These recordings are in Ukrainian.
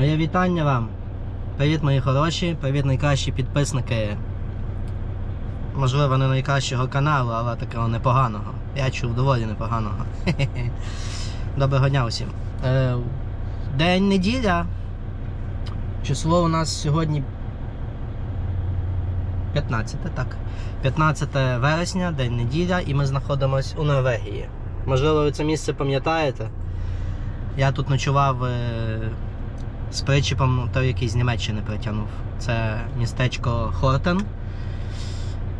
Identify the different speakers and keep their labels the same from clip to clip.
Speaker 1: Моє вітання вам. Привіт, мої хороші, привіт, найкращі підписники. Можливо, не найкращого каналу, але такого непоганого. Я чув доволі непоганого. Хе-хе-хе. Доброго дня усім. Е, день неділя. Число у нас сьогодні 15, так. 15 вересня, день неділя, і ми знаходимося у Норвегії. Можливо, ви це місце пам'ятаєте. Я тут ночував е, з причіпом, той, який з Німеччини притягнув. Це містечко Хортен.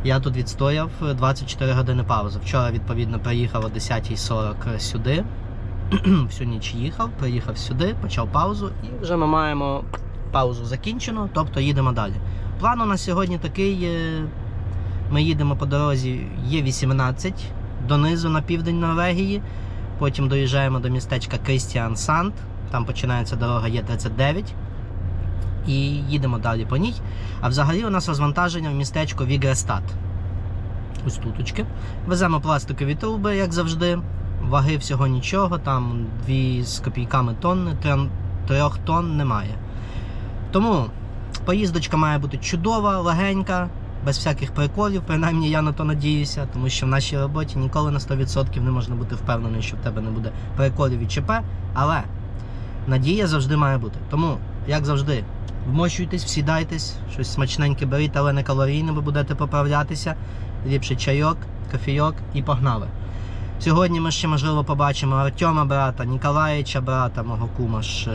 Speaker 1: Я тут відстояв 24 години паузи. Вчора, відповідно, приїхав о 10.40 сюди. Всю ніч їхав, приїхав сюди, почав паузу, і вже ми маємо паузу закінчену, тобто їдемо далі. План у нас сьогодні такий: е, ми їдемо по дорозі Є18 донизу на південь Норвегії. Потім доїжджаємо до містечка Крістіан Санд. Там починається дорога Є39. І їдемо далі по ній. А взагалі у нас розвантаження в містечко Вігрестат. Ось туточки. Веземо пластикові труби, як завжди. Ваги всього нічого, там 2 з копійками тонни, 3 тонн немає. Тому поїздочка має бути чудова, легенька, без всяких приколів, принаймні я на то надіюся, тому що в нашій роботі ніколи на 100% не можна бути впевненим, що в тебе не буде приколів і ЧП. Але надія завжди має бути. Тому, як завжди, вмощуйтесь, всідайтесь, щось смачненьке беріть, але не калорійне, ви будете поправлятися. Ліпше чайок, кофійок і погнали. Сьогодні ми ще, можливо, побачимо Артема брата, Ніколаєча брата, мого кума ж,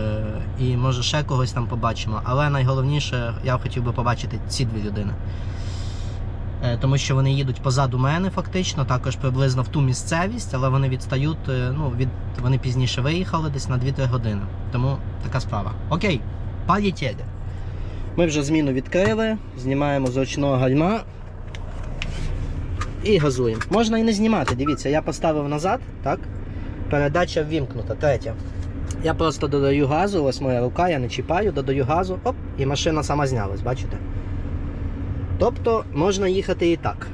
Speaker 1: і може ще когось там побачимо. Але найголовніше, я хотів би побачити ці дві людини. Е, Тому що вони їдуть позаду мене, фактично, також приблизно в ту місцевість, але вони відстають, е, ну, від, вони пізніше виїхали десь на 2-3 години. Тому така справа. Окей, полетіли. Ми вже зміну відкрили, знімаємо з ручного гальма і газуємо. Можна і не знімати, дивіться, я поставив назад, так? Передача ввімкнута, третя. Я просто додаю газу, ось моя рука, я не чіпаю, додаю газу, оп, і машина сама знялась, бачите? Тобто можна їхати і так.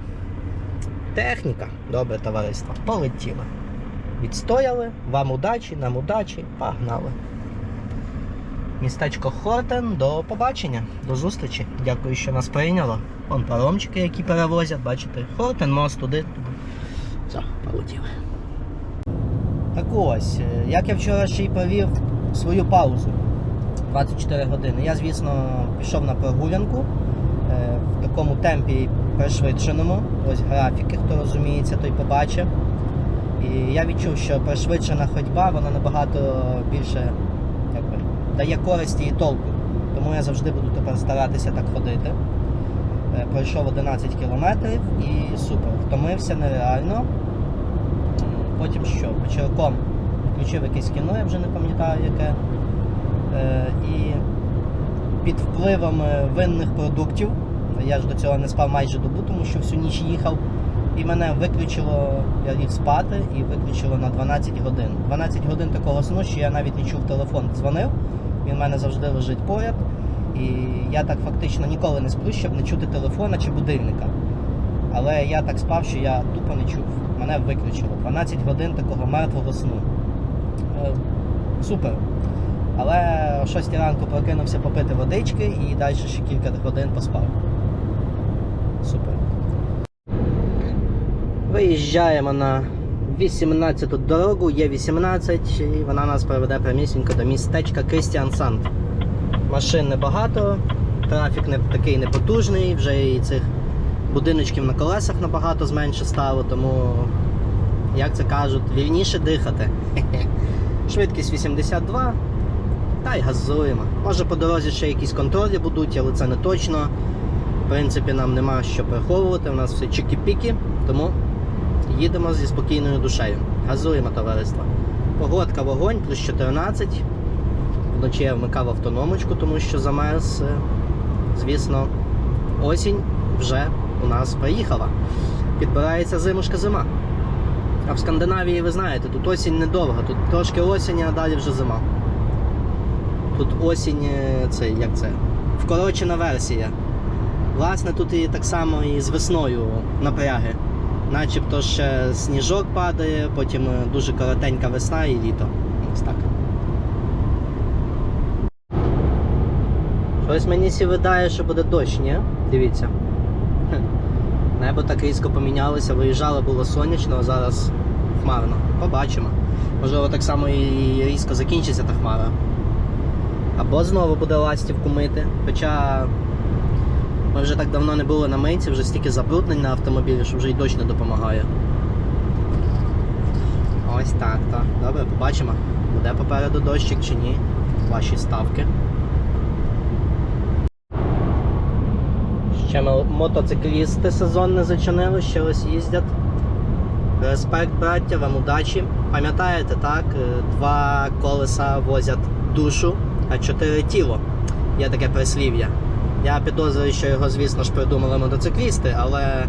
Speaker 1: Техніка, добре товариство, полетіли. Відстояли, вам удачі, нам удачі, погнали. Містечко Хортен, до побачення, до зустрічі. Дякую, що нас прийняло. Вон паромчики, які перевозять, бачите. Хортен, мост туди. Все, полетіли. Так ось, е, як я вчора ще й провів свою паузу 24 години. Я, звісно, пішов на прогулянку такому темпі пришвидшеному. Ось графіки, хто розуміється, той побачив. І я відчув, що пришвидшена ходьба вона набагато більше якби, дає користі і толку. Тому я завжди буду тепер старатися так ходити. Е, Пройшов 11 кілометрів і супер. Втомився нереально. Потім що? Вечірком включив якесь кіно, я вже не пам'ятаю яке. Е, і під впливом е, винних продуктів, я ж до цього не спав майже добу, тому що всю ніч їхав. І мене виключило, я ліг спати і виключило на 12 годин. 12 годин такого сну, що я навіть не чув телефон, дзвонив. Він в мене завжди лежить поряд. І я так фактично ніколи не сплю, щоб не чути телефона чи будильника. Але я так спав, що я тупо не чув. Мене виключило. 12 годин такого мертвого сну. Е, Супер. Але о 6 ранку прокинувся попити водички і далі ще кілька годин поспав. Супер. Виїжджаємо на 18-ту дорогу, є 18, і вона нас приведе прямісінько до містечка Крістіансанд. Машин небагато, трафік не такий непотужний, вже і цих будиночків на колесах набагато зменше стало, тому, як це кажуть, вільніше дихати. Швидкість 82, та й газуємо. Може по дорозі ще якісь контролі будуть, але це не точно. Принципі, нам нема що приховувати, у нас все чики-піки, тому їдемо зі спокійною душею. Газуємо, товариство. Погодка вогонь, плюс 14. Вночі я вмикав автономочку, тому що замерз. Е, Звісно, осінь вже у нас приїхала. Підбирається зимушка зима. А в Скандинавії, ви знаєте, тут осінь недовга, тут трошки осінь, а далі вже зима. Тут осінь, е, це як це? Вкорочена версія. Власне, тут і так само і з весною напряги. Начебто ще сніжок падає, потім е, дуже коротенька весна і літо. Ось так. Щось мені сі видає, що буде дощ, ні? Дивіться. Небо так різко помінялося, виїжджало, було сонячно, а зараз хмарно. Побачимо. Можливо, так само і різко закінчиться та хмара. Або знову буде ластівку мити. Хоча ми вже так давно не були на мийці, вже стільки забруднень на автомобілі, що вже й дощ не допомагає. Ось так, так. Добре, побачимо. Буде попереду дощик чи ні. Ваші ставки. Ще мо- мотоциклісти сезонне зачинили, ще ось їздять. Респект, браття, вам удачі. Пам'ятаєте, так? Е, Два колеса возять душу, а чотири тіло. Є таке прислів'я. Я підозрюю, що його, звісно ж, придумали мотоциклісти, але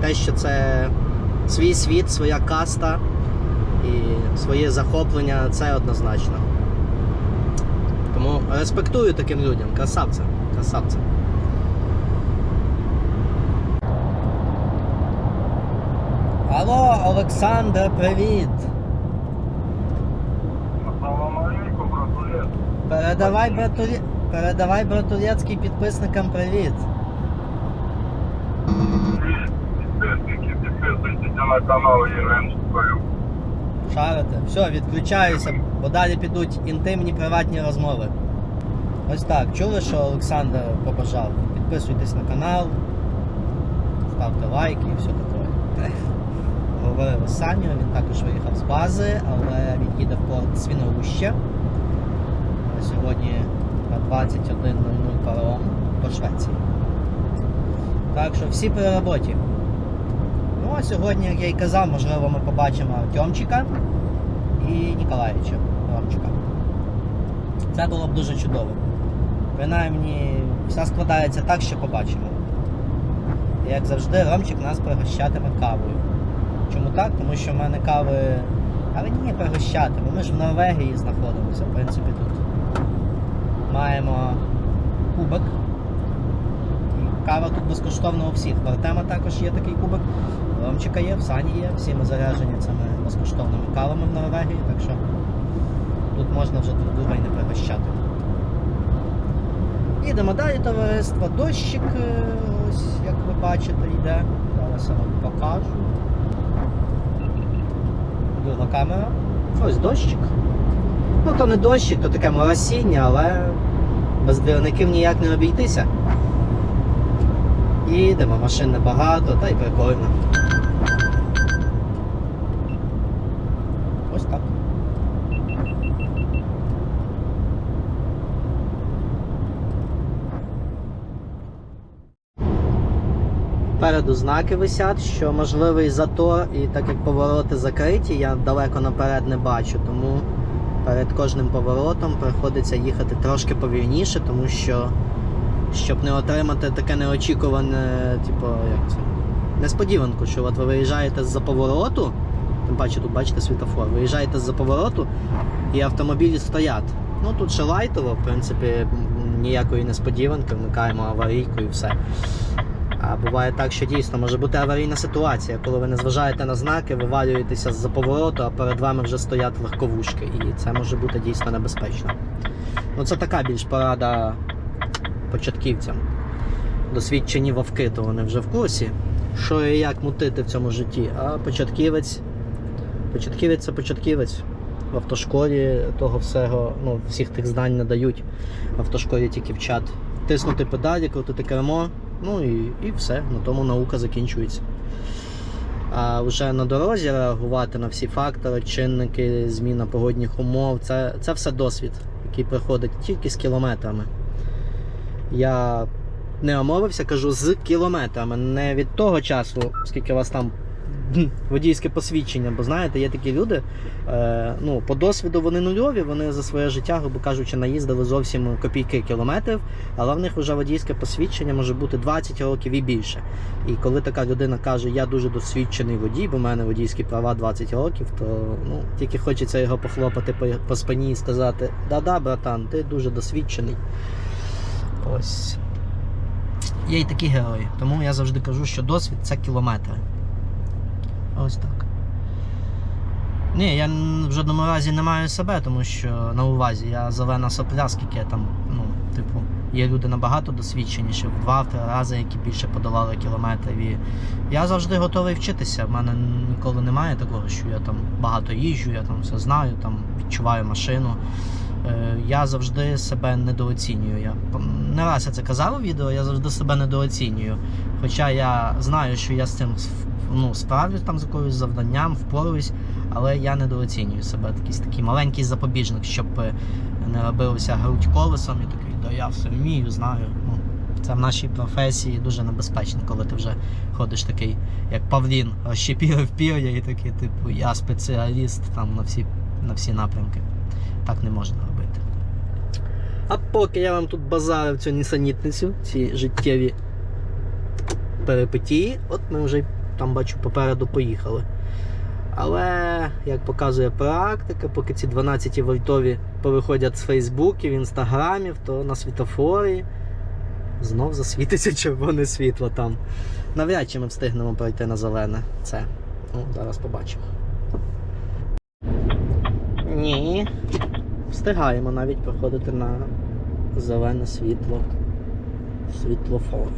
Speaker 1: те, що це свій світ, своя каста і своє захоплення, це однозначно. Тому респектую таким людям. Красавця. Красавця. Алло, Олександр, привіт! Передавай братулі... Передавай братулецький підписникам привіт.
Speaker 2: Підписники, підписуйтеся на канал Євген.
Speaker 1: Шарите. Все, відключаюся, бо далі підуть інтимні приватні розмови. Ось так, чули, що Олександр побажав? Підписуйтесь на канал, ставте лайки і все таке. Говорив з Саню, він також виїхав з бази, але він їде в порт Свіноуще. Сьогодні 21.00 паром по Швеції. Так що всі при роботі. Ну а сьогодні, як я й казав, можливо, ми побачимо Артемчика і Ніколаєвича Ромчика. Це було б дуже чудово. Принаймні, все складається так, що побачимо. І, Як завжди, Ромчик нас пригощатиме кавою. Чому так? Тому що в мене кави. Але ні, пригощатиме. Ми ж в Норвегії знаходимося, в принципі, тут маємо кубок. Кава тут безкоштовна у всіх. В Артема також є такий кубок. У Ромчика є, в Сані є, всі ми заряджені цими безкоштовними кавами в Норвегії, так що тут можна вже друга і не пригощати. Їдемо далі, товариство. Дощик, е, ось як ви бачите, йде. Зараз я вам покажу. Друга камера. Ось дощик. Ну то не дощик, то таке моросіння, але без двірників ніяк не обійтися. Їдемо, машин небагато, та й прикольно. Ось так. Переду знаки висять, що можливий затор, і так як повороти закриті, я далеко наперед не бачу, тому перед кожним поворотом приходиться їхати трошки повільніше, тому що щоб не отримати таке неочікуване, типу, як це, несподіванку, що от ви виїжджаєте з-за повороту, тим паче тут бачите світофор, виїжджаєте з-за повороту і автомобілі стоять. Ну тут ще лайтово, в принципі, ніякої несподіванки, вмикаємо аварійку і все. А буває так, що дійсно може бути аварійна ситуація, коли ви не зважаєте на знаки, вивалюєтеся з-за повороту, а перед вами вже стоять легковушки, і це може бути дійсно небезпечно. Ну це така більш порада початківцям. Досвідчені вовки, то вони вже в курсі, що і як мутити в цьому житті. А початківець, початківець це початківець. В автошколі того всього, ну, всіх тих знань не дають. В автошколі тільки вчать тиснути педалі, крутити кермо, ну і, і все, на тому наука закінчується. А вже на дорозі реагувати на всі фактори, чинники, зміна погодних умов це, це все досвід, який приходить тільки з кілометрами. Я не омовився, кажу з кілометрами, не від того часу, скільки вас там водійське посвідчення. Бо знаєте, є такі люди, е, ну, по досвіду вони нульові, вони за своє життя, грубо кажучи, наїздили зовсім копійки кілометрів, але в них вже водійське посвідчення може бути 20 років і більше. І коли така людина каже, я дуже досвідчений водій, бо в мене водійські права 20 років, то ну, тільки хочеться його похлопати по, по спині і сказати: да-да, братан, ти дуже досвідчений. Ось. Є і такі герої. Тому я завжди кажу, що досвід це кілометри. Ось так. Ні, я в жодному разі не маю себе, тому що на увазі я зелена сопля, скільки я там, ну, типу, є люди набагато досвідченіші, в два-три рази, які більше подолали кілометрів. І я завжди готовий вчитися. В мене ніколи немає такого, що я там багато їжджу, я там все знаю, там відчуваю машину. Е, Я завжди себе недооцінюю. Я не раз я це казав у відео, я завжди себе недооцінюю. Хоча я знаю, що я з цим ну, справлюсь там з якоюсь завданням, впораюсь, але я недооцінюю себе. Якийсь такий маленький запобіжник, щоб е, не робилося грудь колесом і такий, да я все вмію, знаю. Ну, це в нашій професії дуже небезпечно, коли ти вже ходиш такий, як Павлін, розщепірив пір'я і такий, типу, я спеціаліст там на всі, на всі напрямки. Так не можна робити. А поки я вам тут базарив цю нісенітницю, ці життєві перипетії, от ми вже там бачу попереду поїхали. Але, як показує практика, поки ці 12 вольтові повиходять з Фейсбуків, інстаграмів, то на світофорі знов засвітиться червоне світло там. Навряд чи ми встигнемо пройти на зелене. Це. Ну, зараз побачимо. Ні. Встигаємо навіть проходити на зелене світло. Світлофор.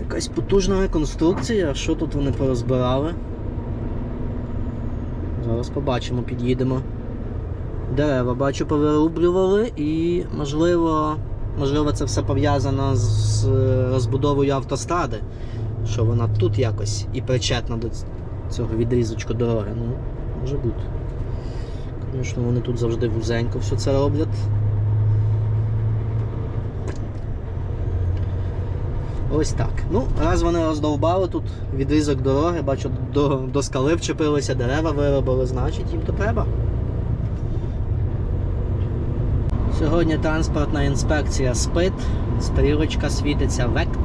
Speaker 1: Якась потужна реконструкція, що тут вони порозбирали? Зараз побачимо, під'їдемо. Дерева бачу повирублювали і можливо, можливо це все пов'язано з розбудовою автостради, що вона тут якось і причетна до цього відрізочку дороги. Ну, може бути. Звісно, вони тут завжди вузенько все це роблять. Ось так. Ну, раз вони роздовбали тут відрізок дороги, бачу, до, до скали вчепилися, дерева виробили, значить їм то треба. Сьогодні транспортна інспекція спит, стрілочка світиться вект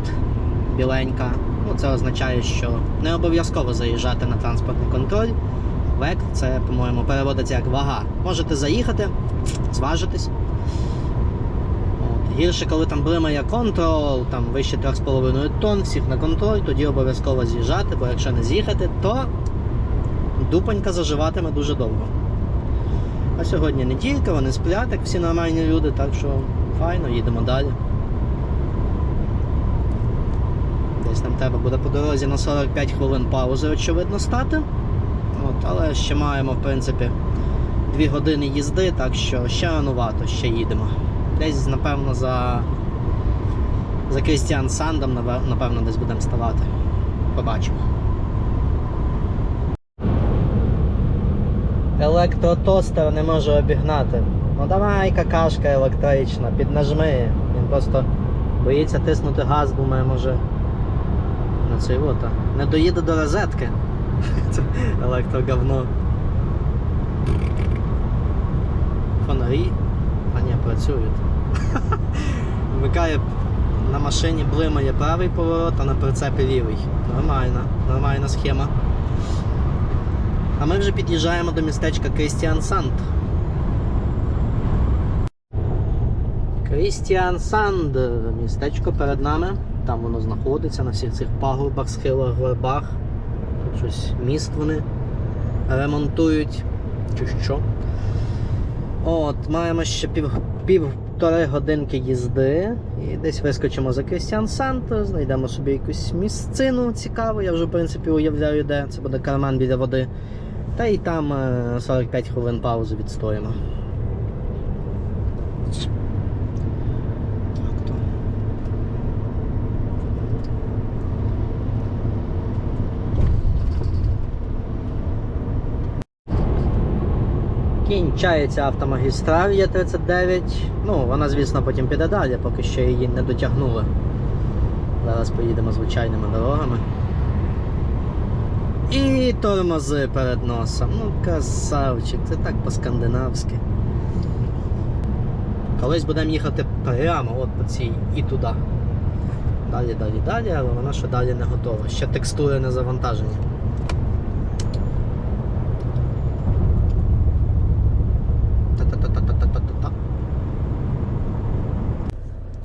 Speaker 1: біленька. Ну, це означає, що не обов'язково заїжджати на транспортний контроль. Вект це, по-моєму, переводиться як вага. Можете заїхати, зважитись. Гірше, коли там блимає контрол, там вище 3,5 тонн, всіх на контроль, тоді обов'язково з'їжджати, бо якщо не з'їхати, то дупонька заживатиме дуже довго. А сьогодні неділька, вони сплять, як всі нормальні люди, так що файно, їдемо далі. Десь нам треба буде по дорозі на 45 хвилин паузи, очевидно, стати. От, але ще маємо, в принципі, 2 години їзди, так що ще ранувато, ще їдемо. Десь, напевно, за, за Крістіан Сандом, напевно, десь будемо ставати. Побачимо. Електротостер не може обігнати. Ну давай, какашка електрична, піднажми. Він просто боїться тиснути газ, думає, може. На цей от, а. Не доїде до розетки. Це електроговно. Фонарі. Працюють. Вмикає на машині блимає правий поворот, а на прицепі лівий. Нормальна, нормальна схема. А ми вже під'їжджаємо до містечка Крістіан Санд. Крістіан Санд. Містечко перед нами. Там воно знаходиться на всіх цих пагорбах, схилах, горбах. Тут щось міст вони ремонтують. Чи що. От, маємо ще пів, півтори годинки їзди. І десь вискочимо за Крістіан Санто, знайдемо собі якусь місцину цікаву. Я вже, в принципі, уявляю, де це буде карман біля води. Та і там е, 45 хвилин паузи відстоїмо. Кінчається автомагістраль Є39. Ну, вона, звісно, потім піде далі, поки що її не дотягнули. Зараз поїдемо звичайними дорогами. І тормози перед носом. Ну, красавчик, це так по-скандинавськи. Колись будемо їхати прямо от по цій і туди. Далі, далі, далі, але вона ще далі не готова. Ще текстури не завантажені.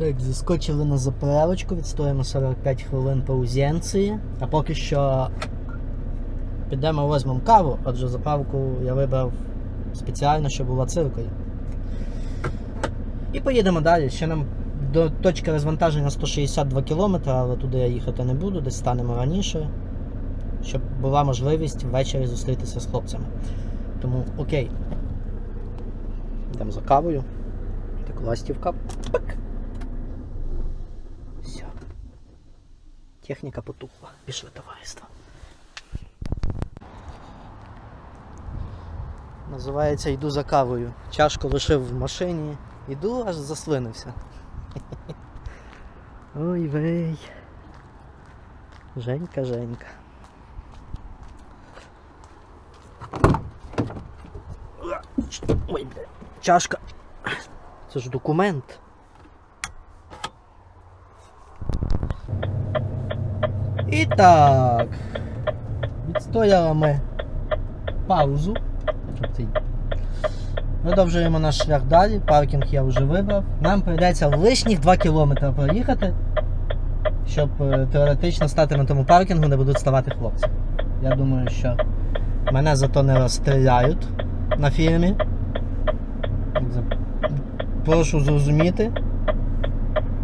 Speaker 1: Так, заскочили на заправочку, відстоїмо 45 хвилин паузенції. А поки що підемо візьмемо каву, адже заправку я вибрав спеціально, щоб була циркою. І поїдемо далі. Ще нам до точки розвантаження 162 км, але туди я їхати не буду, десь станемо раніше, щоб була можливість ввечері зустрітися з хлопцями. Тому окей. Йдемо за кавою. Так, ластівка. Пик. Все. Техніка потухла. Пішли товариство. Називається Йду за кавою. Чашку лишив в машині. Іду, аж заслинився. Ой вей. Женька, Женька. Ой, бля. Чашка. Це ж документ. І так. Відстояли ми паузу. Продовжуємо наш шлях далі. Паркінг я вже вибрав. Нам прийдеться лишніх 2 кілометри проїхати, щоб е, теоретично стати на тому паркінгу, де будуть ставати хлопці. Я думаю, що мене зато не розстріляють на фірмі. Прошу зрозуміти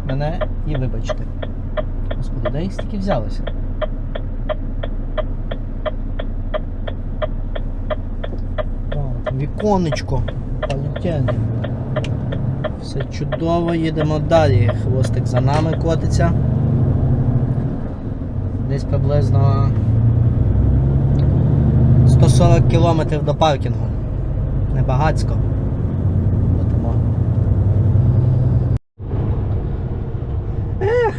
Speaker 1: мене і вибачте. Господи, де їх стільки взялося? Віконечко. Полетіли. Все чудово, їдемо далі. Хвостик за нами котиться. Десь приблизно 140 кілометрів до паркінгу. Небагацько. Летимо. Ех,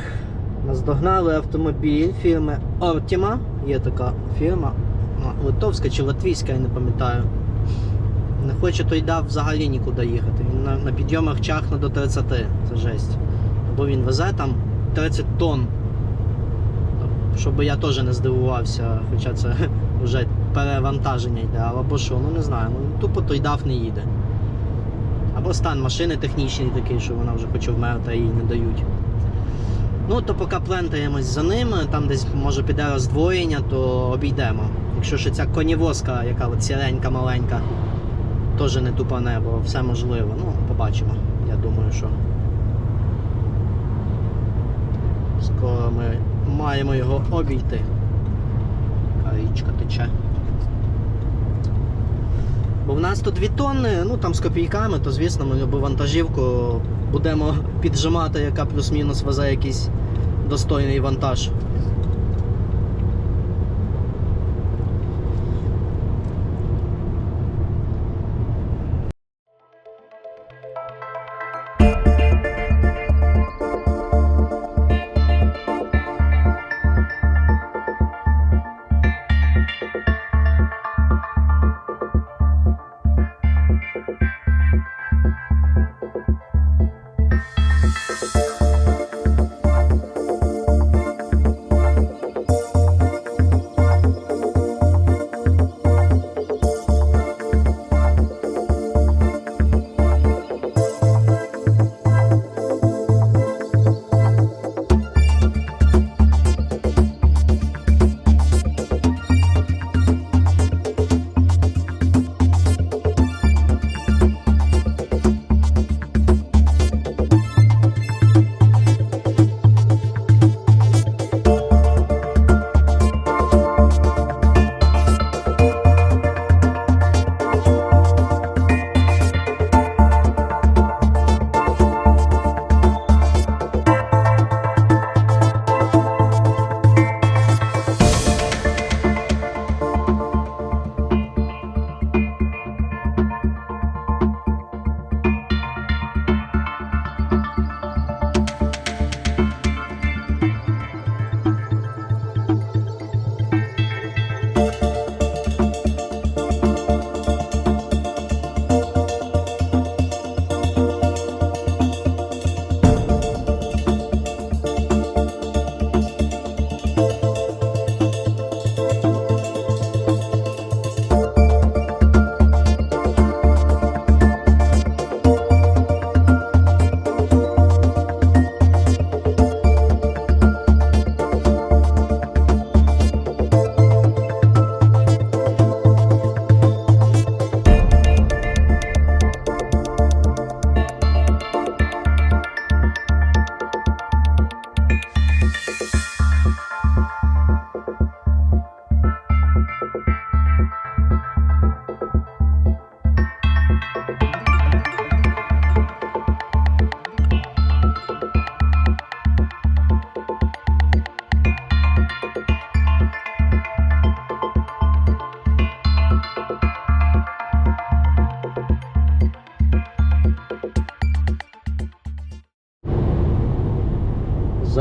Speaker 1: наздогнали автомобіль фірми Optima. Є така фірма. Литовська чи латвійська, я не пам'ятаю. Не хоче той дав взагалі нікуди їхати. Він на, на підйомах чахне до 30. Це жесть. Або він везе там 30 тонн. Щоб я теж не здивувався, хоча це вже перевантаження йде, або що, ну не знаю. Ну, тупо той дав не їде. Або стан машини технічний такий, що вона вже хоче вмерти, а їй не дають. Ну, то поки плентаємось за ними, там десь може піде роздвоєння, то обійдемо. Якщо ще ця конівозка, яка от сіренька маленька, теж не тупане, бо все можливо. Ну, побачимо. Я думаю, що скоро ми маємо його обійти. А річка тече. Бо в нас тут 2 тонни, ну там з копійками, то звісно ми любу вантажівку будемо піджимати, яка плюс-мінус везе якийсь достойний вантаж.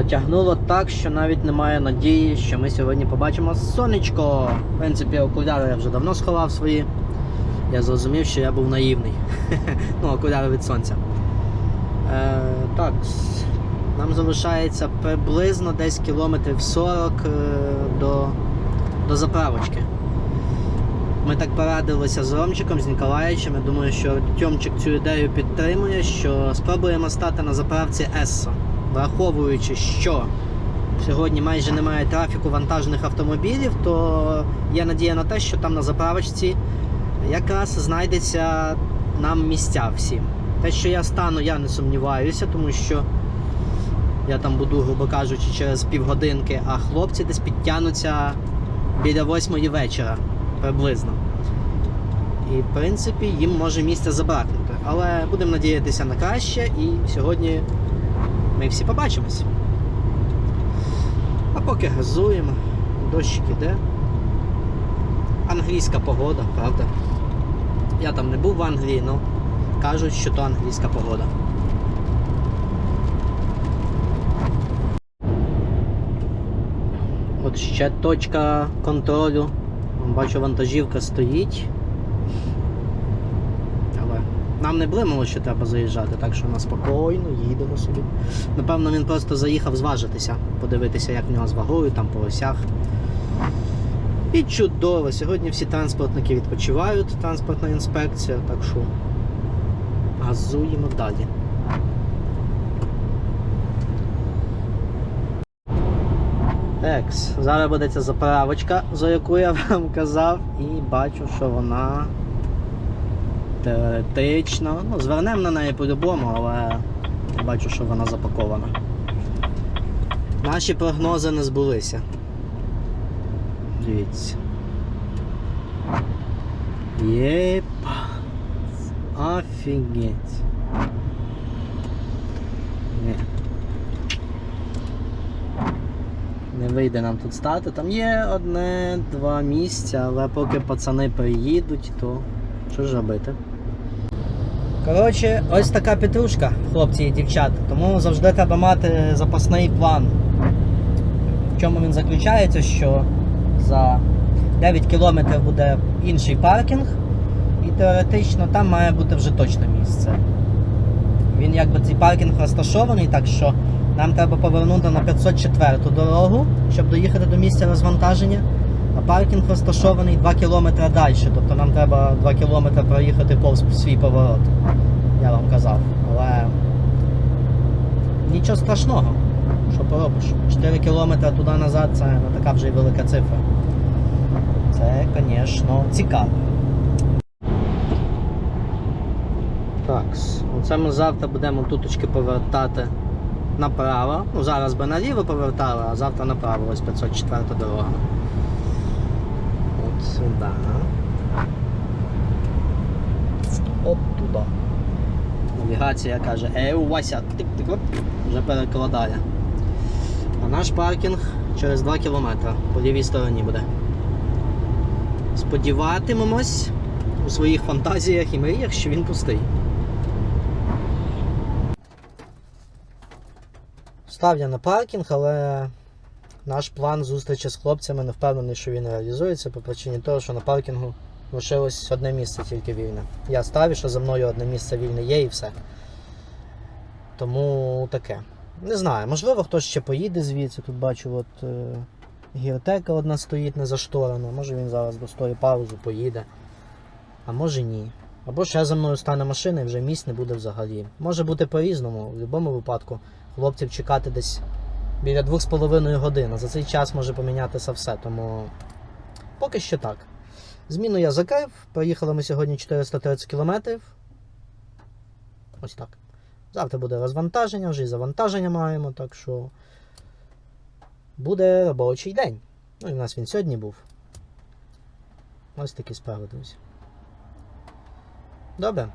Speaker 1: Затягнуло так, що навіть немає надії, що ми сьогодні побачимо сонечко. В принципі, окуляри я вже давно сховав свої. Я зрозумів, що я був наївний. ну, окуляри від сонця. Е, так, нам залишається приблизно десь кілометрів 40 е, до, до заправочки. Ми так порадилися з Ромчиком, з Ніколаєвичем. Я думаю, що Тьомчик цю ідею підтримує, що спробуємо стати на заправці Ессо, враховуючи, що сьогодні майже немає трафіку вантажних автомобілів, то є надія на те, що там на заправочці якраз знайдеться нам місця всім. Те, що я стану, я не сумніваюся, тому що я там буду, грубо кажучи, через півгодинки, а хлопці десь підтягнуться біля восьмої вечора приблизно. І в принципі їм може місця забракнути. Але будемо надіятися на краще і сьогодні ми всі побачимось. А поки газуємо, дощик іде. Англійська погода, правда? Я там не був в Англії, але кажуть, що то англійська погода. От ще точка контролю. Бачу, вантажівка стоїть. Нам не блимало, що треба заїжджати, так що ми спокійно їдемо собі. Напевно, він просто заїхав зважитися, подивитися, як в нього з вагою, там по осях. І чудово! Сьогодні всі транспортники відпочивають, транспортна інспекція, так що газуємо далі. Екс, зараз буде ця заправочка, за яку я вам казав, і бачу, що вона теоретично. Ну, звернемо на неї по-любому, але бачу, що вона запакована. Наші прогнози не збулися. Дивіться. Єпа. Офігеть. Ні. Не вийде нам тут стати. Там є одне-два місця, але поки пацани приїдуть, то що ж робити? Коротше, ось така петрушка, хлопці і дівчата. Тому завжди треба мати запасний план. В чому він заключається, що за 9 кілометрів буде інший паркінг, і теоретично там має бути вже точне місце. Він якби цей паркінг розташований, так що нам треба повернути на 504 дорогу, щоб доїхати до місця розвантаження. А паркінг розташований 2 кілометри далі. Тобто нам треба 2 кілометри проїхати повз свій поворот. Я вам казав. Але нічого страшного. Що поробиш? 4 кілометри туди назад це не така вже й велика цифра. Це, звісно, цікаво. Так, оце ми завтра будемо туточки повертати направо. Ну, зараз би наліво повертали, а завтра направо, ось 504 дорога. От сюди. От туди. Навігація каже, ей, Вася, тик-тик, оп, вже перекладає. А наш паркінг через 2 кілометри по лівій стороні буде. Сподіватимемось у своїх фантазіях і мріях, що він пустий. Став я на паркінг, але наш план зустрічі з хлопцями не впевнений, що він реалізується по причині того, що на паркінгу лишилось одне місце тільки вільне. Я ставлю, що за мною одне місце вільне є і все. Тому таке. Не знаю, можливо, хтось ще поїде звідси. Тут бачу, от е, гіртека одна стоїть не зашторена. Може він зараз достоїть паузу, поїде. А може ні. Або ще за мною стане машина і вже місць не буде взагалі. Може бути по-різному, в будь-якому випадку хлопців чекати десь біля 2,5 годин. За цей час може помінятися все, тому поки що так. Зміну я закрив. Проїхали ми сьогодні 430 кілометрів. Ось так. Завтра буде розвантаження, вже і завантаження маємо, так що буде робочий день. Ну і в нас він сьогодні був. Ось такі справи, друзі. Добре.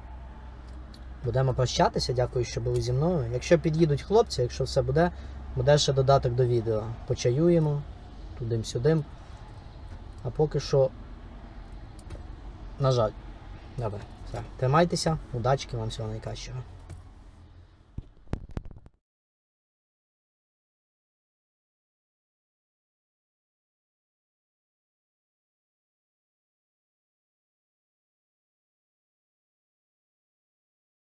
Speaker 1: Будемо прощатися. Дякую, що були зі мною. Якщо під'їдуть хлопці, якщо все буде, буде ще додаток до відео. Почаюємо тудим-сюдим. А поки що, на жаль. Добре. Все. Тримайтеся, удачки, вам всього найкращого.